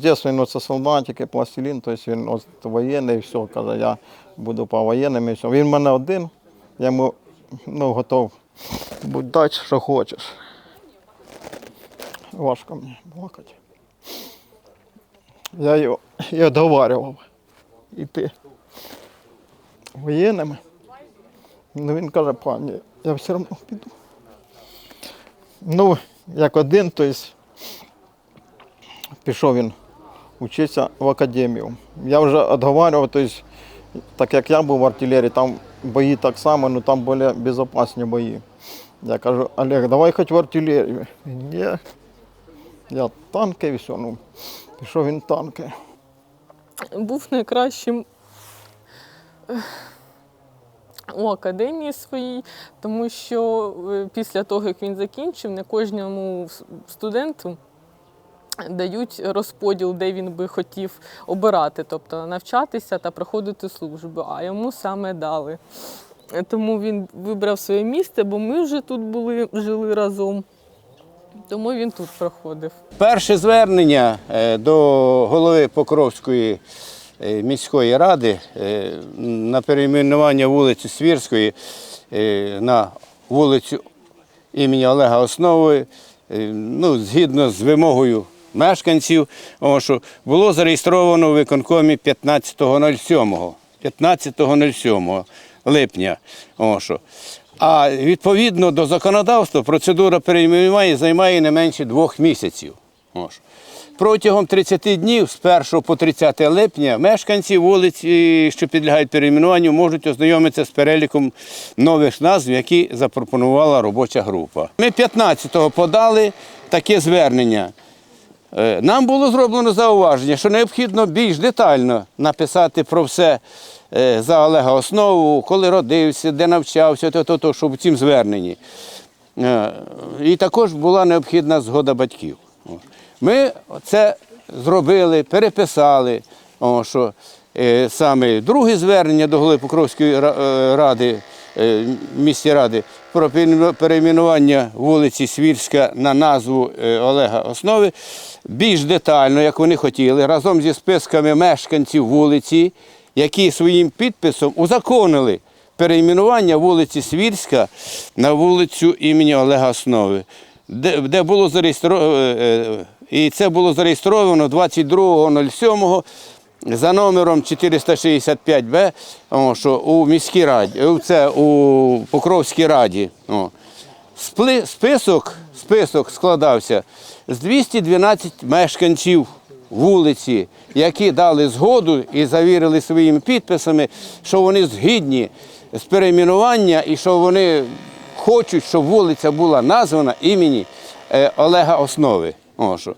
З дитинства він оце солдатики, пластилін, тобто він ось воєнний, все, каже, я буду по воєнним і все. Він в мене один, я йому ну, готов будь дати, що хочеш. Важко мені плакати. Я його і договарював іти воєнними. Ну він каже, пані, я все одно піду. Ну, як один, то есть, пішов він вчитися в академію. Я вже відговарював, то есть, так як я був в артилерії, там бої так само, але там більш безпечні бої. Я кажу, Олег, давай хоч в артилерію. Ні. Я танки все. Ну, пішов він танки. був найкращим у академії своїй, тому що е, після того, як він закінчив, не кожному студенту дають розподіл, де він би хотів обирати, тобто навчатися та проходити службу, а йому саме дали. Тому він вибрав своє місце, бо ми вже тут були, жили разом. Тому він тут проходив. Перше звернення е, до голови Покровської е, міської ради е, на перейменування вулиці Свірської на вулицю імені Олега Основи, ну, згідно з вимогою мешканців, о, що було зареєстровано у виконкомі 15.07. 15.07 липня. А відповідно до законодавства процедура перейменування займає не менше двох місяців. Протягом 30 днів з 1 по 30 липня мешканці вулиці, що підлягають перейменуванню, можуть ознайомитися з переліком нових назв, які запропонувала робоча група. Ми 15-го подали таке звернення. Е, Нам було зроблено зауваження, що необхідно більш детально написати про все е, за Олега Основу, коли родився, де навчався, то, то, то, щоб в цім зверненні. Е, І також була необхідна згода батьків. Ми це зробили, переписали. Що саме друге звернення до голови Покровської ради, е, міської ради про переймену- перейменування вулиці Свірська на назву е, Олега Основи. Більш детально, як вони хотіли, разом зі списками мешканців вулиці, які своїм підписом узаконили перейменування вулиці Свірська на вулицю імені Олега Основи, де, де було зареєстровано, і це було зареєстровано 22.07 за номером 465Б, о, що у міській раді, це у Покровській раді. О. Список, список складався з 212 мешканців вулиці, які дали згоду і завірили своїми підписами, що вони згідні з перейменування і що вони хочуть, щоб вулиця була названа імені е, Олега Основи. О, що.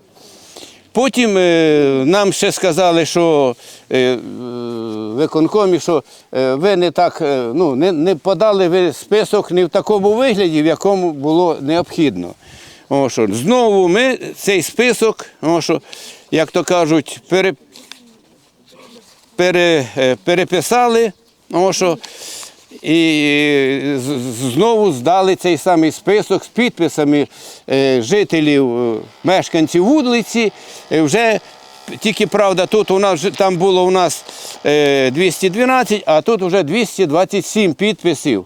Потім е, нам ще сказали, що е, в виконкомі, що е, ви не так е, ну, не, не подали ви список не в такому вигляді, в якому було необхідно. О, що, знову ми цей список, о, що, як то кажуть, пере, пере, е, переписали, о, що, і знову здали цей самий список з підписами е, жителів, е, мешканців вулиці. Е, Вже тільки правда, тут у нас там було у нас е, 212, а тут вже 227 підписів,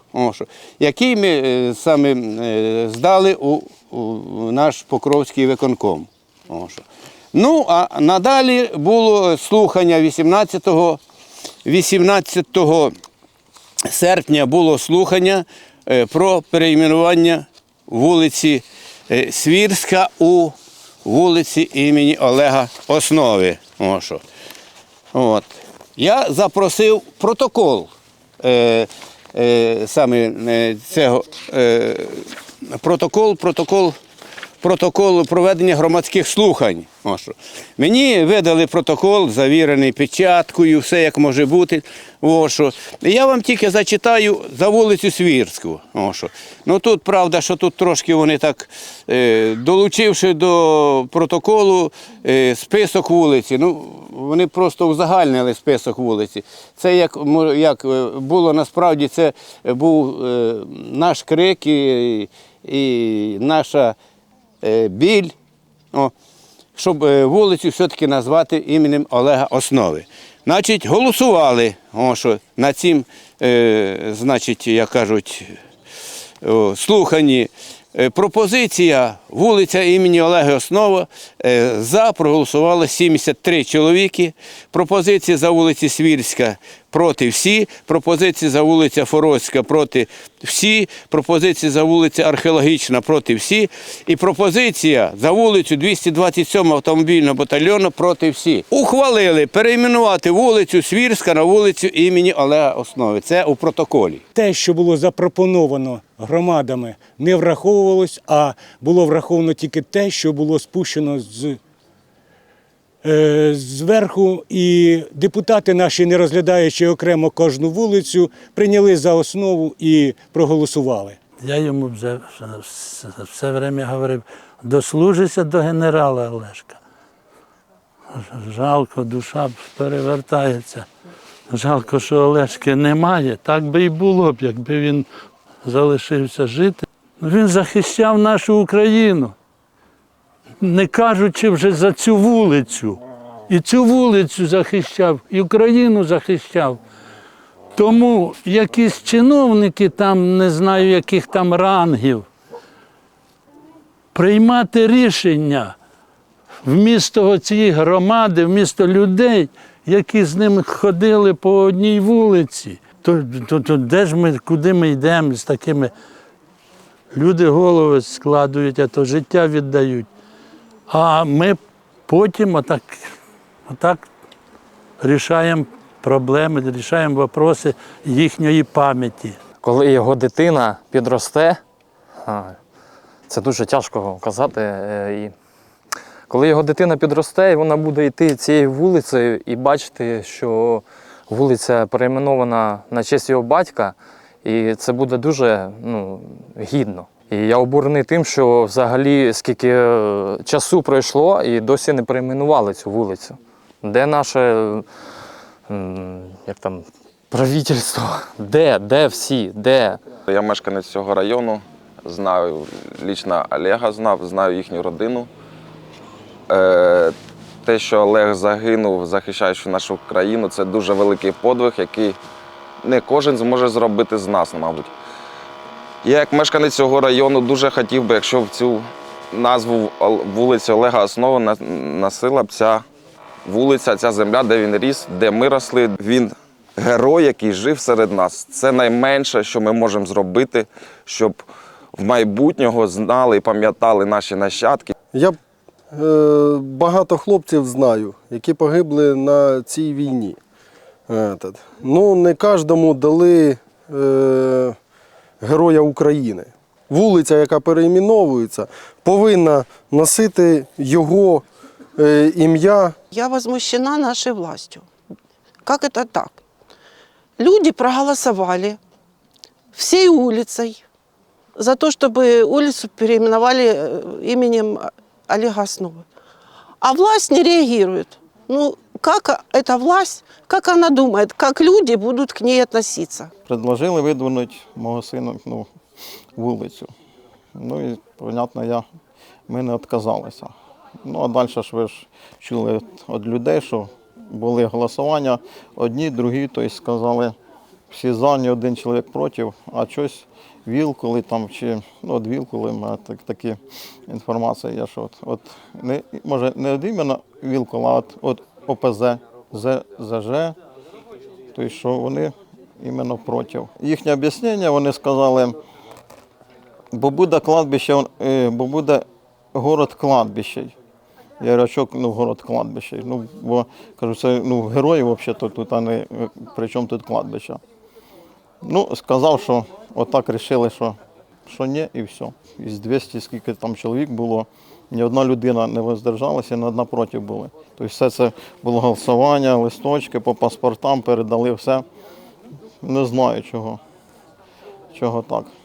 які ми саме здали у, у наш Покровський виконком. Ну, а надалі було слухання 18 18 серпня було слухання е, про перейменування вулиці е, Свірська у вулиці імені Олега Основи. От. Я запросив протокол е, е, саме е, цього е, протокол, протокол, протокол проведення громадських слухань. Мені видали протокол, завірений печаткою, все як може бути. Я вам тільки зачитаю за вулицю Свірську. Ну тут правда, що тут трошки вони так, е, долучивши до протоколу е, список вулиці. Ну, вони просто узагальнили список вулиці. Це як, як е, було насправді, це був наш крик і, і наша біль. О. щоб е, вулицю все-таки назвати іменем Олега Основи. Значить, голосували о, що на цім, е, значить, як кажуть, о, слуханні. Е, Пропозиція вулиця імені Олега Основа е, за проголосували 73 чоловіки. Пропозиція за вулиці Свірська проти всі. Пропозиція за вулиця Форозька проти всі. Пропозиція за вулиця Археологічна проти всі. І пропозиція за вулицю 227 автомобільного батальйону проти всі. Ухвалили перейменувати вулицю Свірська на вулицю імені Олега Основи. Це у протоколі. те, що було запропоновано громадами, не враховувалось, а було враховано тільки те, що було спущено з, зверху. І депутати наші, не розглядаючи окремо кожну вулицю, прийняли за основу і проголосували. Я йому вже все, все время говорив, дослужися до генерала Олешка. Жалко, душа перевертається. Жалко, що Олешки немає. Так би і було б, якби він залишився жити. Він захищав нашу Україну, не кажучи вже за цю вулицю. І цю вулицю захищав, і Україну захищав. Тому якісь чиновники там, не знаю, яких там рангів, приймати рішення вмісто цієї громади, вмісто людей, які з ними ходили по одній вулиці. То, то, то де ж ми, куди ми йдемо з такими? Люди голови складують, а то життя віддають. А ми потім отак, отак рішаємо проблеми, рішаємо вопроси їхньої пам'яті. коли його дитина підросте, це дуже тяжко казати. е, коли його дитина підросте, і вона буде йти цією вулицею і бачити, що вулиця перейменована на честь його батька, і це буде дуже ну, гідно. І я обурений тим, що взагалі скільки е, часу пройшло і досі не перейменували цю вулицю. Де наше як там, правительство? Де? Де всі? Де? Я мешканець цього району, знаю лічно Олега знав, знаю їхню родину. Е, те, що Олег загинув, захищаючи нашу країну, це дуже великий подвиг, який не кожен зможе зробити з нас, мабуть. Я, як мешканець цього району, дуже хотів би, якщо в цю назву вулиці Олега Основа носила б ця вулиця, ця земля, де він ріс, де ми росли. Він герой, який жив серед нас. Це найменше, що ми можемо зробити, щоб в майбутнього знали і пам'ятали наші нащадки. Я е, багато хлопців знаю, які погибли на цій війні. Етот. Ну, не кожному дали е, Героя України. Вулиця, яка перейменовується, повинна носити його е, ім'я. Я возмущена нашей властью. Как это так? Люди проголосовали всей улицей за то, чтобы улицу переименовали э, именем Олега Основы. А власть не реагирует. Ну, как эта власть, как она думает, как люди будут к ней относиться? Предложили видвинути мого сина ну, вулицю. Ну і, понятно, я, ми не відказалися. Ну, а далі ж ви ж чули від людей, що були голосування, одні, другі, тобто сказали, всі за, ні один чоловік проти, а щось вілкули там, чи ну, от вілкули, мене так, такі інформації є, що от, от не, може не от іменно вілкула, а от, от ОПЗ, З- ЗЖ, Тобто, що вони іменно проти. Їхнє об'яснення, вони сказали, бо буде кладбище, е, бо буде город кладбище. Я говорю, а що ну, город кладбище? Ну, бо кажу, це ну, герої взагалі тут, а не е, при чому тут кладбище. Ну, сказав, що отак вирішили, що, що ні, і все. Із 200, скільки там чоловік було, ні одна людина не воздержалася, ні одна проти були. Тобто все це було голосування, листочки по паспортам, передали все. Не знаю чого. Чого так.